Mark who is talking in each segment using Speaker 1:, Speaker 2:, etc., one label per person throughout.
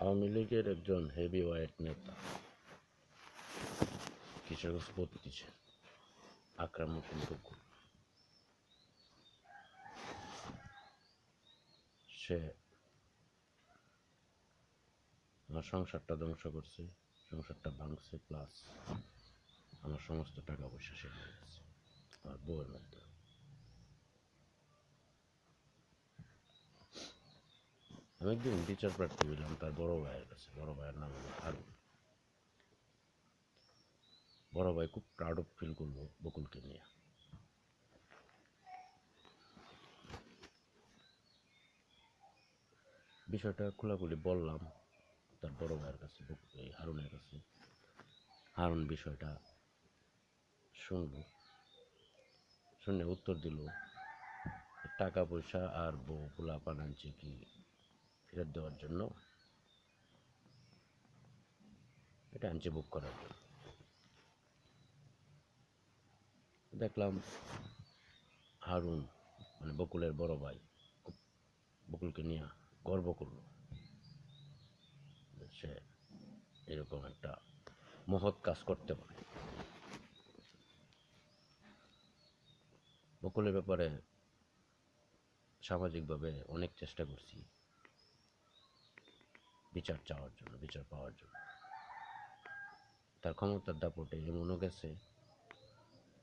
Speaker 1: আওয়ামী লীগের একজন heavy weight নেতা বত্রিশে আকরাম হোসেন সে আমার সংসারটা ধ্বংস করছে, সংসারটা ভাঙছে প্লাস আমার সমস্ত টাকা পয়সা শেষ হয়ে গেছে আমার বউয়ের মধ্যে। আমি একদিন বিচার প্রার্থী হইলাম, তার বড় ভাইয়ের কাছে। বড় ভাইয়ের নাম হলো হারুন। বড় ভাই খুব প্রাউড ফিল করল বকুলকে নিয়ে। বিষয়টা খোলাখুলি বললাম তার বড় ভাইয়ের কাছে হারুনের কাছে। হারুন বিষয়টা শুনলো। শুনে উত্তর দিল, টাকা পয়সা আর বউ পোলা পানাঞ্চি কি ফেরত দেওয়ার জন্য। এটা আনছে বুক করার জন্য। দেখলাম হারুন মানে বকুলের বড় ভাই বকুলকে নিয়ে গর্ব করল। সে এরকম একটা মহৎ কাজ করতে পারে। বকুলের ব্যাপারে সামাজিকভাবে অনেক চেষ্টা করছি। বিচার চাওয়ার জন্য, বিচার পাওয়ার জন্য। তার ক্ষমতার দাপটে এমনও গেছে,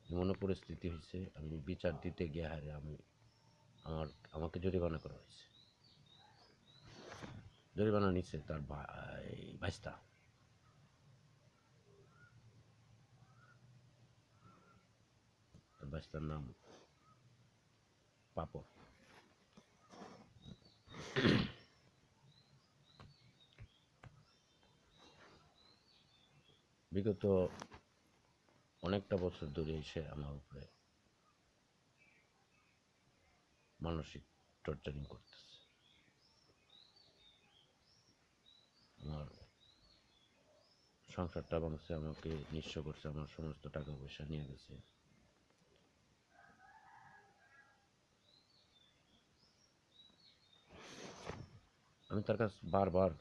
Speaker 1: এমনও পরিস্থিতি হয়েছে, আমি বিচার দিতে গিয়ে হারে আমি আমার, আমাকে জরিমানা করা হয়েছে। জরিমানা নিচ্ছে তার ভাই ভাইস্তা। তার ভাইস্তার নাম পাপড়। বিগত অনেকটা বছর ধরে এসে আমার উপরে মানসিক টর্চারিং করতেছে। আমার সংসারটা ভাঙছে আমাকে নিঃস্ব করছে, আমার সমস্ত টাকা পয়সা নিয়ে গেছে। আমি তার কাছে বারবার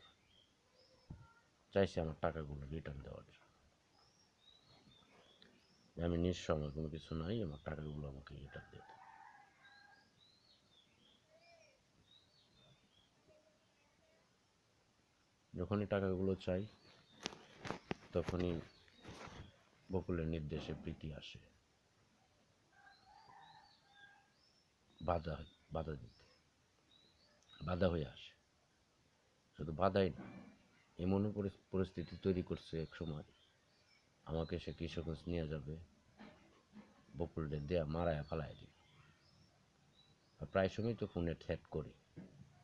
Speaker 1: চাইছি আমার টাকাগুলো রিটার্ন দেওয়ার জন্য। আমি নিঃস্ব আমার কোনো কিছু নাই, আমার টাকাগুলো আমাকে রিটার্ন দিয়ে। যখনই টাকাগুলো চাই, তখনই বকুলের নির্দেশে প্রীতি আসে। বাধা বাধা দিতে। বাধা হয়ে আসে। শুধু বাধাই না, এমনও পরিস্থিতি তৈরি করছে এক সময়। আমাকে সে কিশোরগঞ্জ নিয়ে যাবে। বকুলদের দেয়া মারায়া দিবে আর প্রায় সময় তো ফোনে ঠেট করি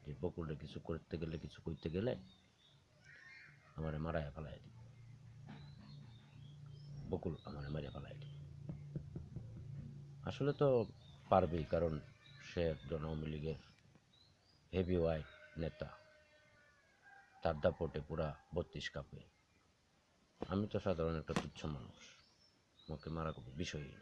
Speaker 1: যে বকুলটা কিছু করতে গেলে, কিছু করতে গেলে আমারে মারায় ফালায় দিবে বকুল আমারে ফালায় দিবে আসলে তো পারবেই, কারণ সে একজন আওয়ামী লীগের হেভি ওয়াইট নেতা। তার দাপটে পুরা বত্রিশ কাপে আমি তো সাধারণ একটা তুচ্ছ মানুষ। আমাকে মারা কোনো বিষয়ই না।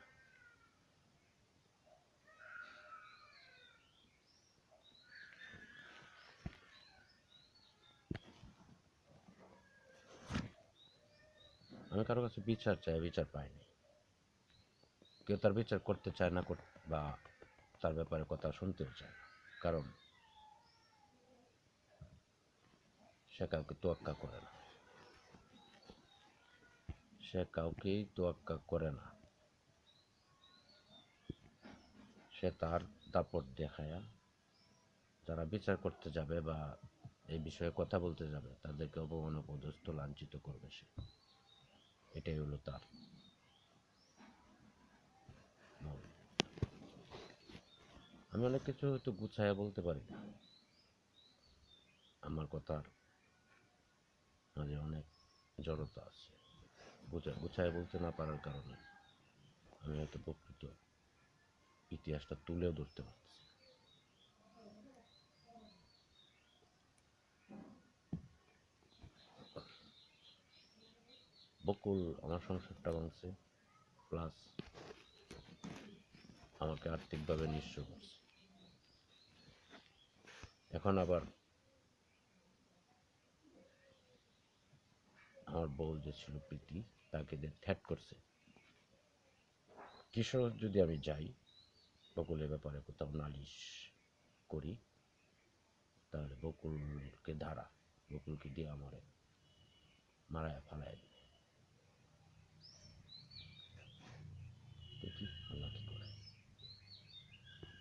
Speaker 1: আমি কারও কাছে বিচার চাই, বিচার পাইনি। কেউ তার বিচার করতে চায় না বা তার ব্যাপারে কথা শুনতেও চায় না। কারণ সে কাউকে তোয়াক্কা করে না। সে কাউকেই তোয়াক্কা করে না? সে তার দাপট দেখায়া যারা বিচার করতে যাবে বা এই বিষয়ে কথা বলতে যাবে, তাদেরকে অপমান অপদস্থ লাঞ্ছিত করবে সে। এটাই হলো তার আমি অনেক কিছু হয়তো গুছাইয়া বলতে পারি আমার কথার মাঝে অনেক জড়তা আছে। গুছা গুছায় বলতে না পারার কারণে আমি হয়তো প্রকৃত ইতিহাসটা তুলেও ধরতে পারছি। বকুল আমার সংসারটা ভাঙছে, প্লাস আমাকে আর্থিকভাবে নিঃস্ব করছে। এখন আবার আমার বউ যে ছিল প্রীতি তাকে থ্যাট করছে। কিশোর যদি আমি যাই, বকুলের ব্যাপারে কোথাও নালিশ করি, তাহলে বকুলকে ধারা, বকুলকে দিয়ে আমারে মারায় ফালায়